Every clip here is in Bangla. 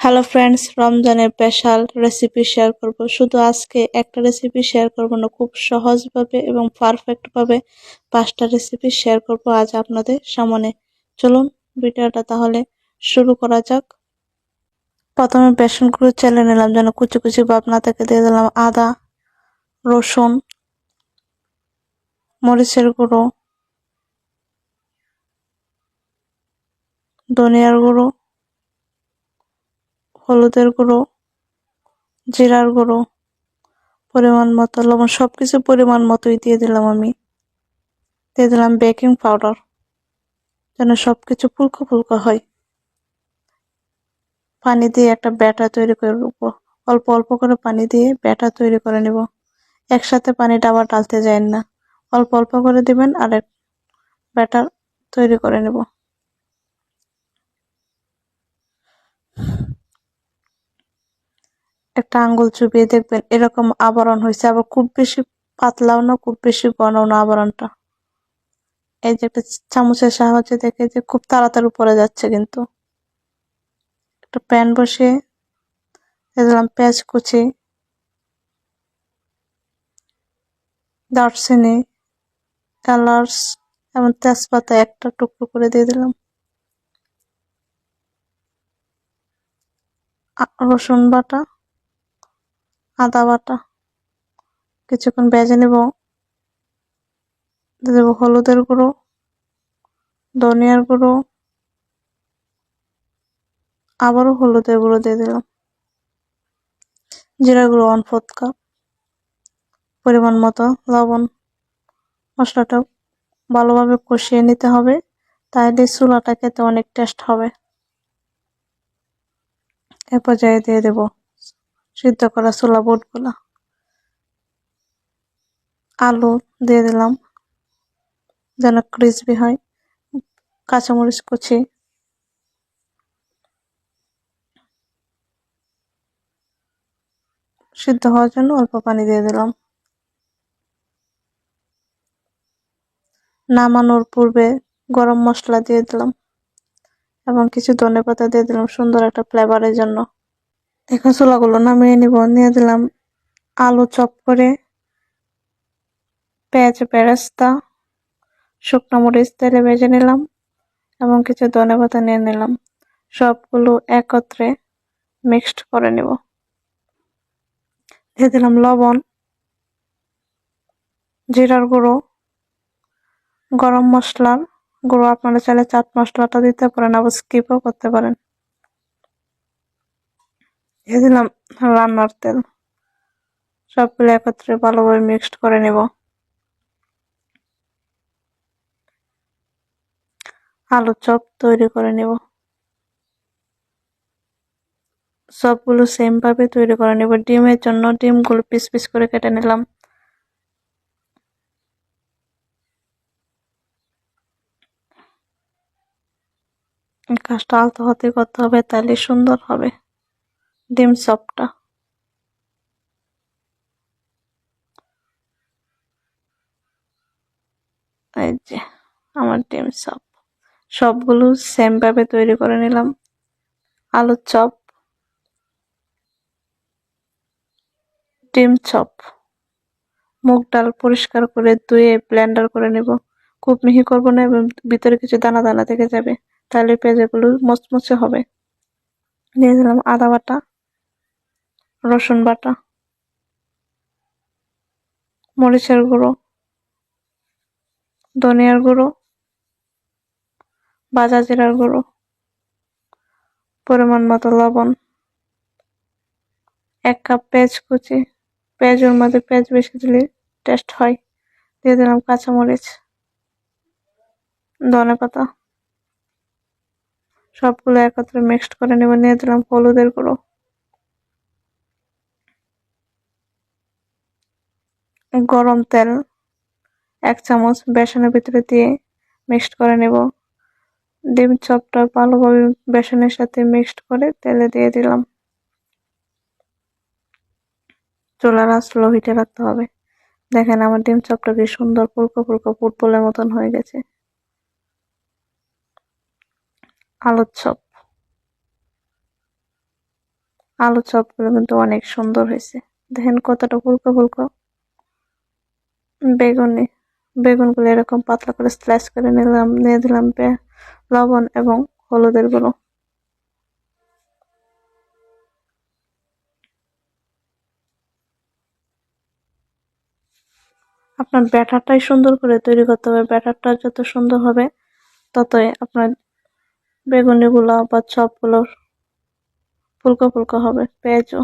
হ্যালো ফ্রেন্ডস রমজানের স্পেশাল রেসিপি শেয়ার করব। শুধু আজকে একটা রেসিপি শেয়ার করব না, খুব সহজভাবে এবং পারফেক্টভাবে পাঁচটা রেসিপি শেয়ার করব আজ আপনাদের সামনে। চলুন, ভিডিওটা তাহলে শুরু করা যাক। প্রথমে বেসনগুলো চেলে নিলাম, যেন কুচি কুচি ভাব না থেকে দিয়ে দিলাম আদা, রসুন, মরিচের গুঁড়ো, ধনিয়ার গুঁড়ো হলুদের গুঁড়ো, জিরার গুঁড়ো, পরিমাণ মতো, লবণ সব কিছু পরিমাণ মতোই দিয়ে দিলাম আমি। দিয়ে দিলাম বেকিং পাউডার, যেন সব কিছু ফুলকো ফুলকো হয়। পানি দিয়ে একটা ব্যাটা তৈরি করে অল্প অল্প করে পানি দিয়ে ব্যাটা তৈরি করে নেব। একসাথে পানিটা আবার ডালতে যায় না। অল্প অল্প করে দিবেন আর ব্যাটার তৈরি করে নেব। একটা আঙ্গুল চুপিয়ে দেখবেন এরকম আবরণ হয়েছে, আবার খুব বেশি পাতলাও না, খুব বেশি ঘনও না আবরণটা। এই যে একটা চামচের সাহায্যে দেখে যে খুব তাড়াতাড়ি পরে যাচ্ছে কিন্তু। একটা প্যান বসিয়ে দিলাম পেঁয়াজ কুচি, দারচিনি কালার্স এবং তেজপাতা একটা টুকরো করে দিয়ে দিলাম। রসুন বাটা। আদা বাটা। কিছুক্ষণ বেজে নেব। দিয়ে দেবো হলুদের গুঁড়ো, ধনিয়ার গুঁড়ো। আবারও হলুদের গুঁড়ো দিয়ে দিলাম। জিরা গুঁড়ো ওয়ান ফোর্থ কাপ পরিমাণ মতো লবণ। মশলাটা ভালোভাবে কষিয়ে নিতে হবে। তাহলে চুলাটা খেতে অনেক টেস্ট হবে। এ পর্যায়ে দিয়ে দেবো সিদ্ধ করা ছোলা বুটগুলা। আলু দিয়ে দিলাম, যেন ক্রিসপি হয়। কাঁচামরিচ কুচি। সিদ্ধ হওয়ার জন্য অল্প পানি দিয়ে দিলাম। নামানোর পূর্বে গরম মশলা দিয়ে দিলাম এবং কিছু ধনে পাতা দিয়ে দিলাম সুন্দর একটা ফ্লেভারের জন্য। এখন চুলাগুলো নামিয়ে নিব, নিয়ে দিলাম আলু চপ করে, পেঁয়াজ বেরেস্তা, শুকনো মরিচ তেলে ভেজে নিলাম এবং কিছু ধনে পাতা নিয়ে নিলাম। সবগুলো একত্রে মিক্সড করে নেব। দিয়ে দিলাম লবণ, জিরার গুঁড়ো, গরম মশলার গুঁড়ো। আপনারা চাইলে চাট মশলাটা দিতে পারেন, আবার স্কিপও করতে পারেন। দিলাম রান্নার তেল। সবগুলো একত্রে ভালোভাবে মিক্সড করে নেব। আলু চপ তৈরি করে নেব। সবগুলো সেম ভাবে তৈরি করে নেব। ডিমের জন্য ডিমগুলো পিস পিস করে কেটে নিলাম। কাজটা আলতো হতে করতে হবে তাহলে সুন্দর হবে। ডিম চপটা এই যে, আমার ডিম চপ সবগুলো সেম ভাবে তৈরি করে নিলাম। আলুর চপ। ডিম চপ। মুগ ডাল পরিষ্কার করে ধুয়ে ব্লেন্ডার করে নেব। খুব মিহি করব না এবং ভিতরে কিছু দানা দানা থেকে যাবে। তাহলে পেঁয়াজগুলো মচমচে হবে। দিয়ে দিলাম আদা বাটা। রসুন বাটা, মরিচের গুঁড়ো, ধনিয়ার গুঁড়ো ভাজা জিরার গুঁড়ো, পরিমাণ মতো লবণ, এক কাপ পেঁয়াজ কুচি। পেঁয়াজের মধ্যে পেঁয়াজ বেশি দিলে টেস্ট হয়। দিয়ে দিলাম কাঁচামরিচ, ধনে পাতা। সবগুলো একত্রে মিক্সড করে নেব। নিয়ে দিলাম হলুদের গুঁড়ো। গরম তেল, এক চামচ বেসনের ভিতরে দিয়ে মিক্সড করে নেব। ডিম চপটা ভালোভাবে বেসনের সাথে মিক্সড করে তেলে দিয়ে দিলাম। চুলার আঁচ লো হিটে রাখতে হবে। দেখেন আমার ডিম চপটা কি সুন্দর ফুলকো ফুলকো ফুটবলের মতন হয়ে গেছে। আলুর চপ। আলু চপগুলো কিন্তু অনেক সুন্দর হয়েছে। দেখেন কতটা ফুলকো ফুলকো। বেগুনি, বেগুনগুলো এরকম পাতলা করে স্লাইস করে নিলাম, নিয়ে দিলাম লবণ এবং হলুদের গুঁড়ো। আপনার ব্যাটারটাই সুন্দর করে তৈরি করতে হবে, ব্যাটারটা যত সুন্দর হবে ততই আপনার বেগুনিগুলো বা চপগুলো ফুলকো ফুলকো হবে, পেঁয়াজও।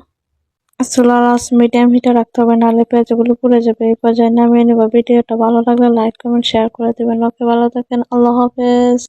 চুলার আস মিডিয়াম হিটে রাখতে হবে, নাহলে পেঁয়াজগুলো পুড়ে যাবে। এই পর্যায়ে নামিয়ে নেব। ভিডিওটা ভালো লাগলে লাইক কমেন্ট শেয়ার করে দেবেন। ওকে, ভালো থাকেন। আল্লাহ হাফেজ।